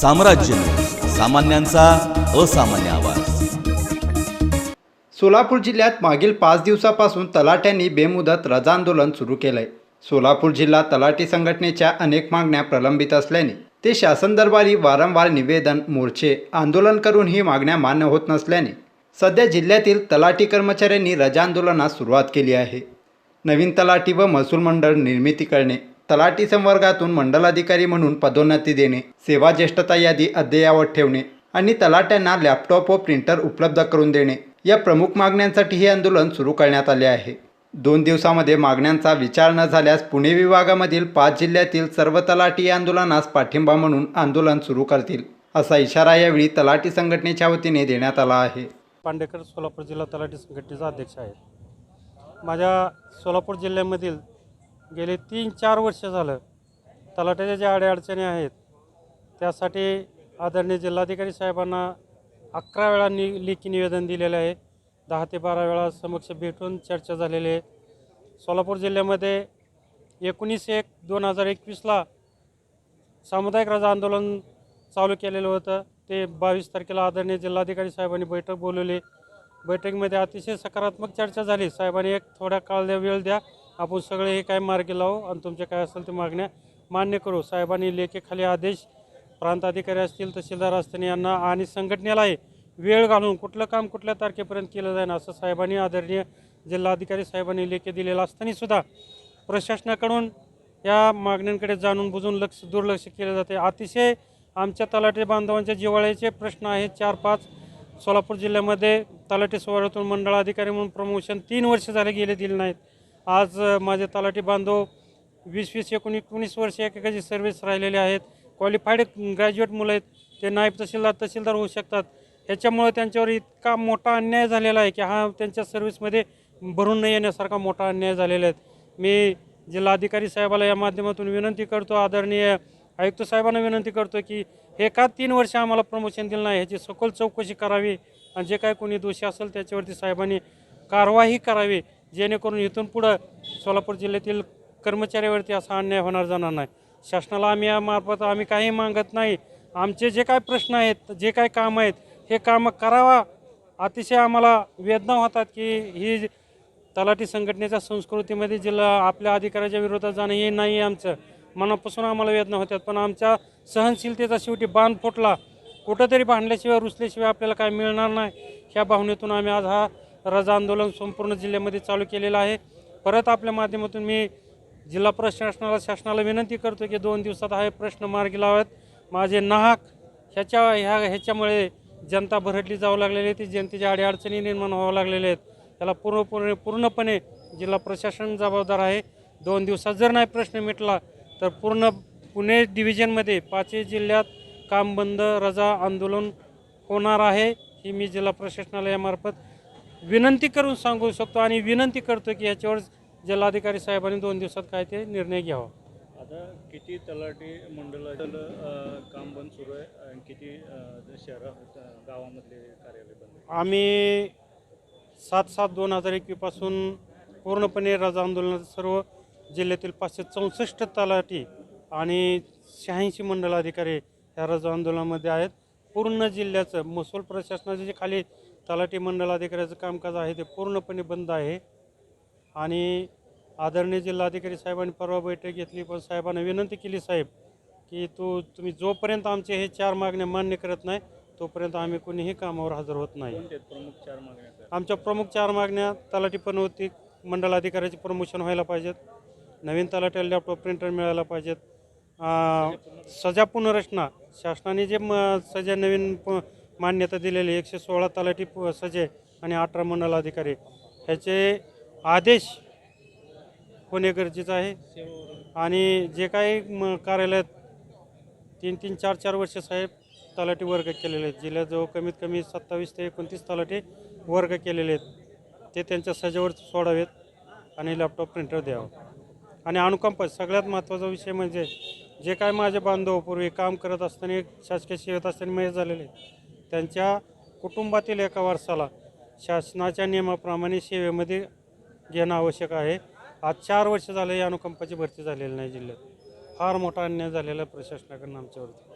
साम्राज्य सामान्यांचा असामान्य आवाज. सोलापूर जिल्ह्यात मागील पाच दिवसापासून तलाट्यांनी बेमुदत रजा आंदोलन सुरू केलंय. सोलापूर जिल्हा तलाठी संघटनेच्या अनेक मागण्या प्रलंबित असल्याने ते शासन दरबारी वारंवार निवेदन मोर्चे आंदोलन करून ही मागण्या मान्य होत नसल्याने सध्या जिल्ह्यातील तलाठी कर्मचाऱ्यांनी रजा आंदोलनास सुरुवात केली आहे. नवीन तलाठी व महसूल मंडळ निर्मिती करणे. तलाठी संवर्गातून मंडलाधिकारी म्हणून पदोन्नती देणे सेवा ज्येष्ठता यादी अद्ययावत ठेवणे आणि तलाट्यांना लॅपटॉप व प्रिंटर उपलब्ध करून देणे. या प्रमुख मागण्यांसाठी हे आंदोलन सुरू करण्यात आले आहे. दोन दिवसामध्ये मागण्यांचा विचार न झाल्यास पुणे विभागामधील पाच जिल्ह्यातील सर्व तलाठी या आंदोलनास पाठिंबा म्हणून आंदोलन सुरू करतील असा इशारा यावेळी तलाठी संघटनेच्या वतीने देण्यात आला आहे. पांडेकर सोलापूर जिल्हा तलाठी संघटनेचा अध्यक्ष आहे. माझ्या सोलापूर जिल्ह्यामधील गेले तीन चार वर्ष झालं तलाट्याच्या ज्या अडीअडचणी आहेत त्यासाठी आदरणीय जिल्हाधिकारी साहेबांना अकरा वेळा नि लेखी निवेदन दिलेलं आहे. दहा ते बारा वेळा समक्ष भेटून चर्चा झालेली आहे. सोलापूर जिल्ह्यामध्ये एकोणीस एक दोन हजार एकवीसला सामुदायिक राजा आंदोलन चालू केलेलं होतं. ते बावीस तारखेला आदरणीय जिल्हाधिकारी साहेबांनी बैठक बोलवली. बैठकीमध्ये अतिशय सकारात्मक चर्चा झाली. साहेबांनी एक थोड्या काळ द्या वेळ द्या. आपण सगळे हे काय मार्गी लावू आणि तुमच्या काय असेल ते मागण्या मान्य करू. साहेबांनी लेखेखाली आदेश प्रांत अधिकारी असतील तहसीलदार असतील यांना आणि संघटनेलाही वेळ घालून कुठलं काम कुठल्या तारखेपर्यंत केलं जाईल असं साहेबांनी आदरणीय जिल्हाधिकारी साहेबांनी लेखे दिलेलं असतानासुद्धा प्रशासनाकडून या मागण्यांकडे जाणून बुजून लक्ष दुर्लक्ष केलं जाते. अतिशय आमच्या तलाठी बांधवांच्या जिव्हाळ्याचे प्रश्न आहेत. चार पाच. सोलापूर जिल्ह्यामध्ये तलाठी सोहळ्यातून मंडळ अधिकारी म्हणून प्रमोशन तीन वर्ष झाले गेले दिले नाहीत. आज माझे तलाठी बांधव वीस वीस एकोणीस एकोणीस वर्ष एकेकाची सर्व्हिस राहिलेले आहेत. क्वालिफाईड ग्रॅज्युएट मुलं आहेत. ते नायब तहसीलदार तहसीलदार होऊ शकतात. ह्याच्यामुळे त्यांच्यावर इतका मोठा अन्याय झालेला आहे की हा त्यांच्या सर्व्हिसमध्ये भरून न येण्यासारखा मोठा अन्याय झालेला आहे. मी जिल्हाधिकारी साहेबाला या माध्यमातून विनंती करतो आदरणीय आयुक्त साहेबांना विनंती करतो की हे का तीन वर्ष आम्हाला प्रमोशन दिलं नाही? ह्याची सखोल चौकशी करावी आणि जे काय कोणी दोषी असेल त्याच्यावरती साहेबांनी कारवाई करावी. जेणेकरून इथून पुढं सोलापूर जिल्ह्यातील कर्मचाऱ्यावरती असा अन्याय होणार जाणार नाही. शासनाला आम्ही यामार्फत आम्ही काही मागत नाही. आमचे जे काय प्रश्न आहेत जे काय काम आहेत हे कामं करावा. अतिशय आम्हाला वेदना होतात की ही तलाठी संघटनेच्या संस्कृतीमध्ये जिल्हा आपल्या अधिकाऱ्याच्या विरोधात जाणं हे नाही आमचं. मनापासून आम्हाला वेदना होतात पण आमच्या सहनशीलतेचा शेवटी बांध फुटला. कुठंतरी भांडल्याशिवाय रुसल्याशिवाय आपल्याला काय मिळणार नाही. ह्या भावनेतून आम्ही आज हा रजा आंदोलन संपूर्ण जिल्ह्यामध्ये चालू केलेलं आहे. परत आपल्या माध्यमातून मी जिल्हा प्रशासनाला शासनाला विनंती करतो की दोन दिवसात हा प्रश्न मार्गी लावत माझे नाहक ह्याच्या ह्या ह्याच्यामुळे जनता भरडली जाऊ लागलेली आहे. ती जनतेच्या अडीअडचणी निर्माण व्हावं लागलेल्या आहेत. त्याला पूर्णपूर्ण पूर्णपणे जिल्हा प्रशासन जबाबदार आहे. दोन दिवसात जर नाही प्रश्न मिटला तर पूर्ण पुणे डिव्हिजनमध्ये पाचही जिल्ह्यात काम बंद रजा आंदोलन होणार आहे. ही मी जिल्हा प्रशासनाला यामार्फत विनंती करून सांगू शकतो आणि विनंती करतो की याच्यावर जिल्हाधिकारी साहेबांनी दोन दिवसात काय ते निर्णय घ्यावा आता किती तलाठी मंडळाचं काम बंद सुरू आहे आणि किती शहरा गावामधले कार्यालय बंद? आम्ही सात सात दोन हजार एकवीसपासून पूर्णपणे रजा आंदोलनात सर्व जिल्ह्यातील पाचशे चौसष्ट तलाठी आणि शहाऐंशी मंडल अधिकारी ह्या रजा आंदोलनामध्ये आहेत पूर्ण जिल्ह्याचं महसूल प्रशासनाचे जे खाली तलाठी मंडल अधिकाऱ्याचं कामकाज आहे ते पूर्णपणे बंद आहे. आणि आदरणीय जिल्हाधिकारी साहेबांनी परवा बैठक घेतली पण साहेबांना विनंती केली साहेब की तू तुम्ही जोपर्यंत आमचे हे चार मागण्या मान्य करत नाही तोपर्यंत आम्ही कोणीही कामावर हजर होत नाही. प्रमुख चार मागण्या? आमच्या प्रमुख चार मागण्या तलाठी पनवती मंडलाधिकाऱ्याचे प्रमोशन व्हायला पाहिजेत नवीन तलाट्याला लॅपटॉप प्रिंटर मिळायला पाहिजेत. सजा पुनर्रचना शासनाने जे म सजा नवीन प मान्यता दिलेली एकशे सोळा तलाठी प- सजे आणि अठरा मंडल अधिकारी ह्याचे आदेश होणे गरजेचं आहे. आणि जे काही म कार्यालयात तीन तीन चार चार वर्ष साहेब तलाठी वर्ग केलेले आहेत. जिल्ह्याजवळ कमीत कमी सत्तावीस ते एकोणतीस तलाठी वर्ग केलेले आहेत. ते त्यांच्या सजावर सोडावेत आणि लॅपटॉप प्रिंटर द्यावं. आणि अनुकंप सगळ्यात महत्त्वाचा विषय म्हणजे जे काय माझे बांधव पूर्वी काम करत असताना शासकीय सेवेत असताना मयत झालेले आहेत त्यांच्या कुटुंबातील एका वर्षाला शासनाच्या नियमाप्रमाणे सेवेमध्ये घेणं आवश्यक आहे. आज चार वर्ष झाले या अनुकंपाची भरती झालेली नाही जिल्ह्यात. फार मोठा अन्याय झालेला आहे प्रशासनाकडून आमच्यावरती.